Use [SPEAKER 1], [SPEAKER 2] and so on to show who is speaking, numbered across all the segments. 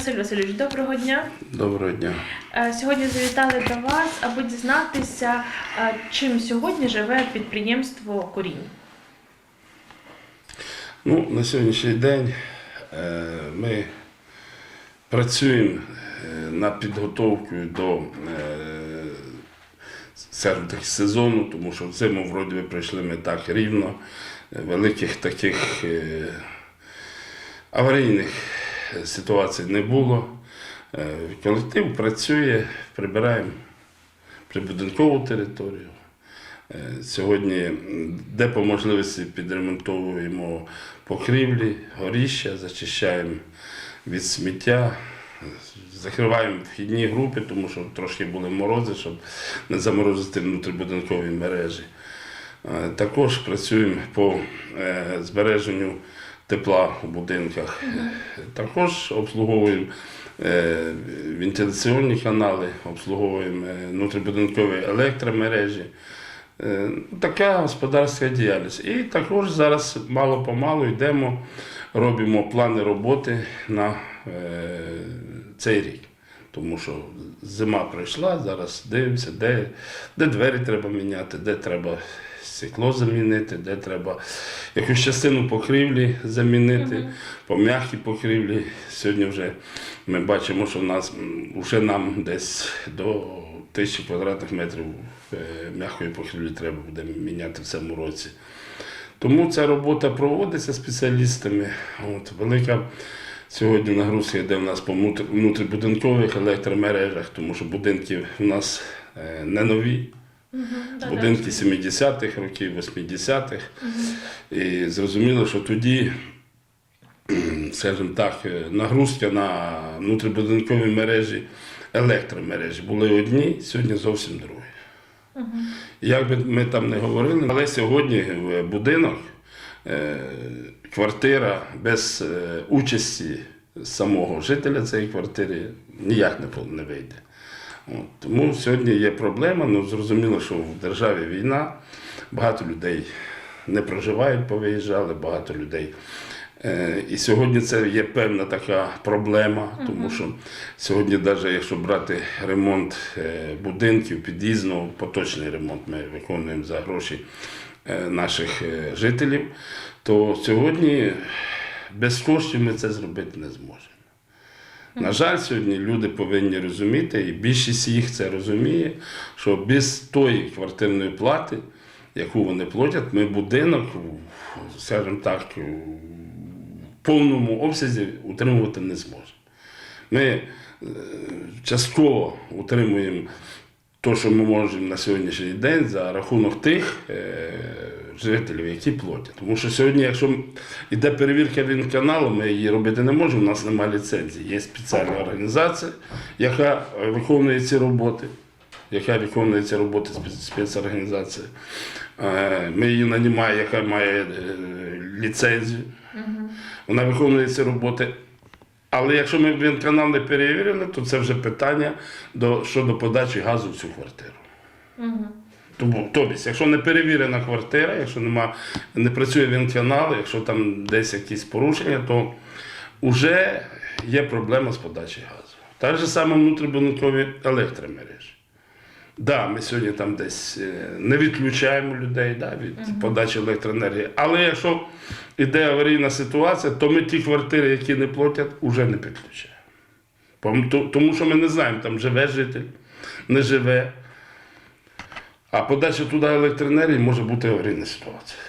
[SPEAKER 1] Василь Васильович, доброго дня.
[SPEAKER 2] Доброго дня.
[SPEAKER 1] Е, Сьогодні завітали до вас, аби дізнатися, е, чим сьогодні живе підприємство Корінь.
[SPEAKER 2] Ну, на сьогоднішній день е, ми працюємо над підготовкою до е, сезону, тому що в зиму вроді би прийшли ми так рівно. Великих таких аварійних ситуацій не було. Е, Колектив працює, прибираємо прибудинкову територію. Е, Сьогодні, де по можливості підремонтовуємо покрівлі, горіща, зачищаємо від сміття, закриваємо вхідні групи, тому що трошки були морози, щоб не заморозити внутрібудинкові мережі. Е, Також працюємо по збереженню тепла у будинках. Також обслуговуємо е, вентиляційні канали, обслуговуємо е, внутрібудинкові електромережі. Е, Така господарська діяльність. І також зараз мало-помалу йдемо, робимо плани роботи на цей рік. Тому що зима прийшла, зараз дивимося, де, де двері треба міняти, де треба стекло замінити, де треба якусь частину покрівлі замінити, по м'якій покрівлі. Сьогодні вже ми бачимо, що в нас вже нам десь до тисячі квадратних метрів е, м'якої покрівлі треба буде міняти в цьому році. Тому ця робота проводиться спеціалістами. От, велика сьогодні нагрузка йде в нас по внутр- внутрібудинкових електромережах, тому що будинки в нас е, не нові. Будинки 70-х років, 80-х. І зрозуміло, що тоді, скажімо так, е, нагрузка на внутрібудинкові мережі, електромережі були одні, сьогодні зовсім другі. Як би ми там не говорили, але сьогодні будинок, е, квартира без е, участі самого жителя цієї квартири ніяк не вийде. От, тому сьогодні є проблема. Ну, зрозуміло, що в державі війна, багато людей не проживають, повиїжджали, багато людей. Е, і сьогодні це є певна така проблема, тому що сьогодні, навіть якщо брати ремонт е, будинків, під'їзного, поточний ремонт ми виконуємо за гроші е, наших жителів, то сьогодні без коштів ми це зробити не зможемо. На жаль, сьогодні люди повинні розуміти, і більшість їх це розуміє, що без тої квартирної плати, яку вони платять, ми будинок, скажімо так, повному обсязі утримувати не зможемо. Ми е, частково утримуємо те, що ми можемо на сьогоднішній день за рахунок тих е, жителів, які платять. Тому що сьогодні, якщо йде перевірка вінканалу, ми її робити не можемо, у нас немає ліцензії. Є спеціальна організація, яка виконує ці роботи, яка виконує ці роботи спец- спецорганізація. Е, Ми її нанімаємо, яка має ліцензію. Вона виконує ці роботи. Але якщо ми вінканал не перевірили, то це вже питання до, щодо подачі газу в цю квартиру. Тому, тобто, якщо не перевірена квартира, якщо нема, не працює вінканал, якщо там десь якісь порушення, то вже є проблема з подачі газу. Так же саме внутрібудинкові електромережі. Да, ми сьогодні там десь е, не відключаємо людей да, від подачі електроенергії. Але якщо йде аварійна ситуація, то ми ті квартири, які не платять, вже не підключаємо. Тому що ми не знаємо, там живе житель, не живе. А подача туди електроенергії може бути аварійна ситуація.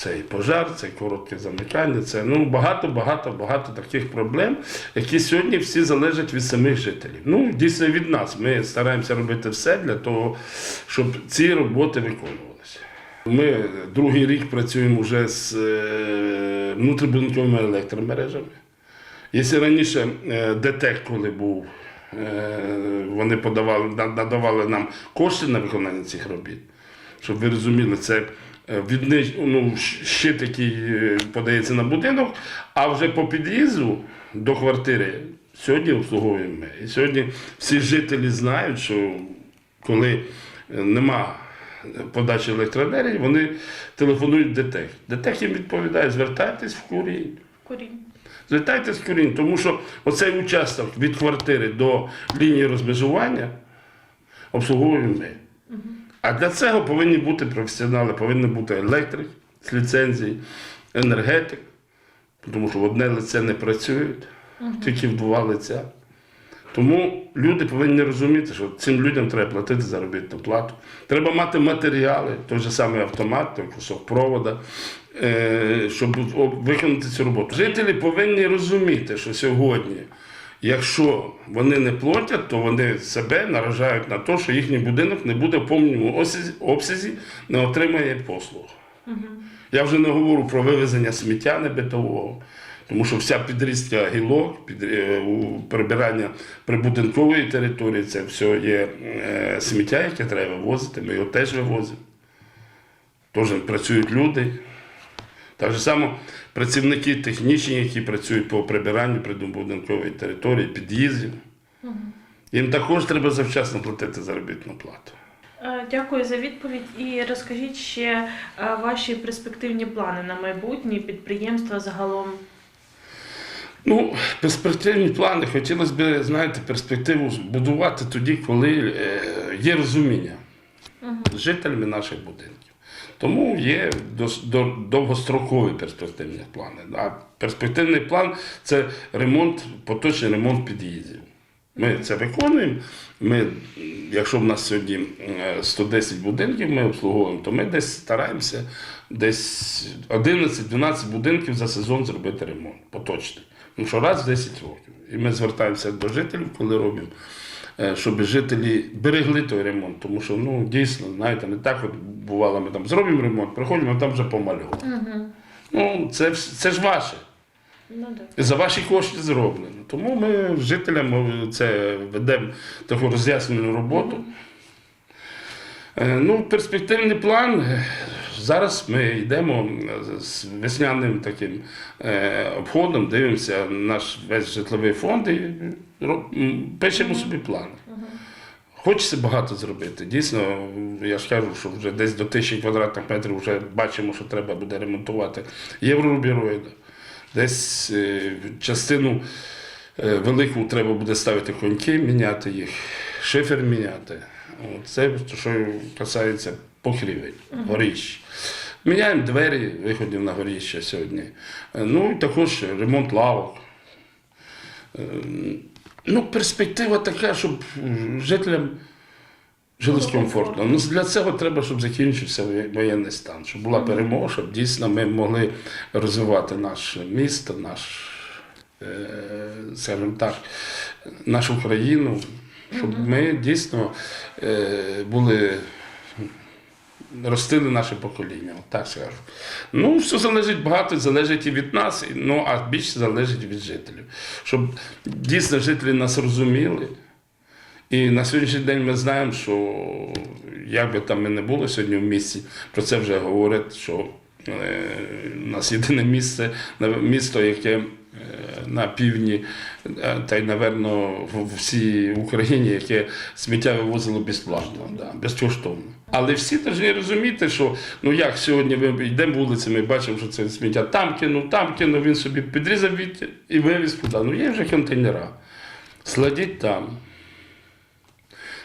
[SPEAKER 2] Це і пожар, це і коротке замикання, це ну, багато, багато, багато таких проблем, які сьогодні всі залежать від самих жителів. Ну, дійсно від нас. Ми стараємося робити все для того, щоб ці роботи виконувалися. Ми другий рік працюємо вже з е, внутрібудинковими електромережами. Якщо раніше е, ДТЕК, коли був, е, вони подавали, надавали нам кошти на виконання цих робіт, щоб ви розуміли, це е, відни- ну, щ- щит, який е, подається на будинок, а вже по під'їзду до квартири сьогодні обслуговуємо ми. І сьогодні всі жителі знають, що коли е, нема подачі електроенергії, вони телефонують в ДТЕК. ДТЕК їм відповідає, звертайтесь в курінь.
[SPEAKER 1] Корінь.
[SPEAKER 2] Злітайте з корінь, тому що оцей участок від квартири до лінії розмежування обслуговуємо ми. А для цього повинні бути професіонали, повинен бути електрик з ліцензії, енергетик, тому що в одне лице не працюють, тільки в два лиця. Тому люди повинні розуміти, що цим людям треба платити заробітну плату. Треба мати матеріали, той же самий автомат, той кусок провода, е, щоб виконати цю роботу. Жителі повинні розуміти, що сьогодні, якщо вони не платять, то вони себе наражають на те, що їхній будинок не буде в повному обсязі, не отримає послуг. Я вже не говорю про вивезення сміття небитового, тому що вся підрізка гілок, під, е, прибирання прибудинкової території, це все є е, сміття, яке треба вивозити, ми його теж вивозимо. Теж працюють люди. Так же само працівники технічні, які працюють по прибиранню прибудинкової території, під'їздів. Їм також треба завчасно платити заробітну плату.
[SPEAKER 1] Е, Дякую за відповідь. І розкажіть ще е, ваші перспективні плани на майбутнє підприємства загалом.
[SPEAKER 2] Ну, перспективні плани хотілося б, знаєте, перспективу будувати тоді, коли е, є розуміння з жителями наших будинків. Тому є довгострокові перспективні плани. А перспективний план це ремонт, поточний ремонт під'їздів. Ми це виконуємо. Ми, якщо в нас сьогодні е, 110 будинків ми обслуговуємо, то ми десь стараємося десь 11-12 будинків за сезон зробити ремонт поточний. Тому що раз в 10 років. І ми звертаємося до жителів, коли робимо, е, щоб жителі берегли той ремонт. Тому що ну, дійсно, знаєте, не так от бувало, ми там зробимо ремонт, приходимо, а там вже помальовано. Ну, це, це ж ваше.
[SPEAKER 1] Ну, да.
[SPEAKER 2] За ваші кошти зроблено. Тому ми жителям це ведемо таку роз'яснену роботу. Е, Ну, перспективний план. е, Зараз ми йдемо е, з весняним таким обходом, дивимося наш весь житловий фонд і пишемо собі плани. Хочеться багато зробити. Дійсно, я ж кажу, що вже десь до тисячі квадратних метрів вже бачимо, що треба буде ремонтувати єврорубіроїди. Десь е, частину е, велику треба буде ставити коньки, міняти їх, шифер міняти. Це що касається покрівель, горіщ. Міняємо двері виходів на горіще сьогодні. Е, Ну і також ремонт лавок. Ну, перспектива така, щоб жителям жилось комфортно. Ну, для цього треба, щоб закінчився воєнний стан, щоб була перемога, щоб дійсно ми могли розвивати наше місто, наш, е, скажімо так, нашу країну, щоб ми дійсно е, були. Ростили наше покоління, так скажу. Ну, все залежить багато, залежить і від нас, ну, а більше залежить від жителів. Щоб дійсно жителі нас розуміли. І на сьогоднішній день ми знаємо, що як би там ми не було сьогодні в місті, про це вже говорять, що е, у нас єдине місце, місто, яке е, на півдні, е, та й, напевно, в всій Україні, яке сміття вивозило безплатно, да, безкоштовно. Але всі повинні розуміти, що ну як сьогодні ми йдемо вулицями, бачимо, що це сміття там кинув, там кинув, він собі підрізав від і вивіз куди. Ну є вже контейнера. Сладіть там.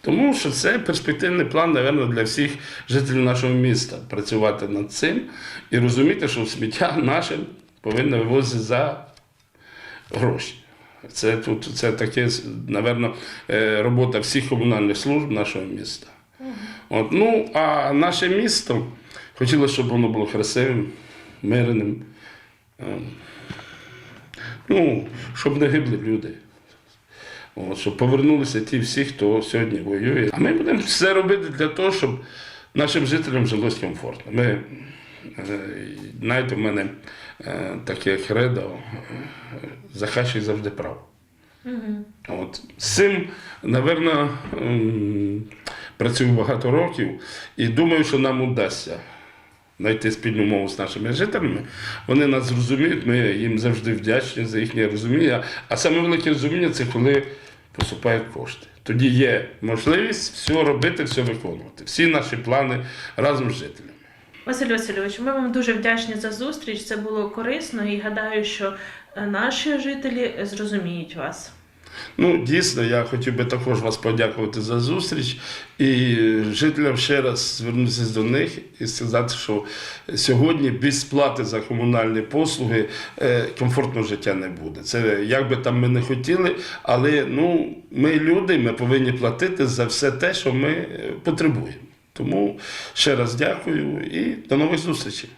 [SPEAKER 2] Тому що це перспективний план, мабуть, для всіх жителів нашого міста працювати над цим і розуміти, що сміття наше повинно вивозити за гроші. Це тут це таке, напевно, е, робота всіх комунальних служб нашого міста. От, ну, а наше місто хотілося, щоб воно було красивим, мирним. ем, Ну, щоб не гибли люди. От, щоб повернулися ті всі, хто сьогодні воює. А ми будемо все робити для того, щоб нашим жителям жилось комфортно. Ми, е, знаєте, в мене таке кредо, е, захащуй завжди прав. От. З цим, напевно, працюю багато років і думаю, що нам удасться знайти спільну мову з нашими жителями. Вони нас зрозуміють, ми їм завжди вдячні за їхнє розуміння. А саме велике розуміння це коли поступають кошти. Тоді є можливість все робити, все виконувати. Всі наші плани разом з жителями.
[SPEAKER 1] Василь Васильович, ми вам дуже вдячні за зустріч. Це було корисно і гадаю, що е, наші жителі зрозуміють вас.
[SPEAKER 2] Ну, дійсно, я хотів би також вас подякувати за зустріч і жителям ще раз звернутися до них і сказати, що сьогодні без сплати за комунальні послуги е, комфортного життя не буде. Це як би там ми не хотіли, але ну, ми люди, ми повинні платити за все те, що ми е, потребуємо. Тому ще раз дякую і до нових зустрічей.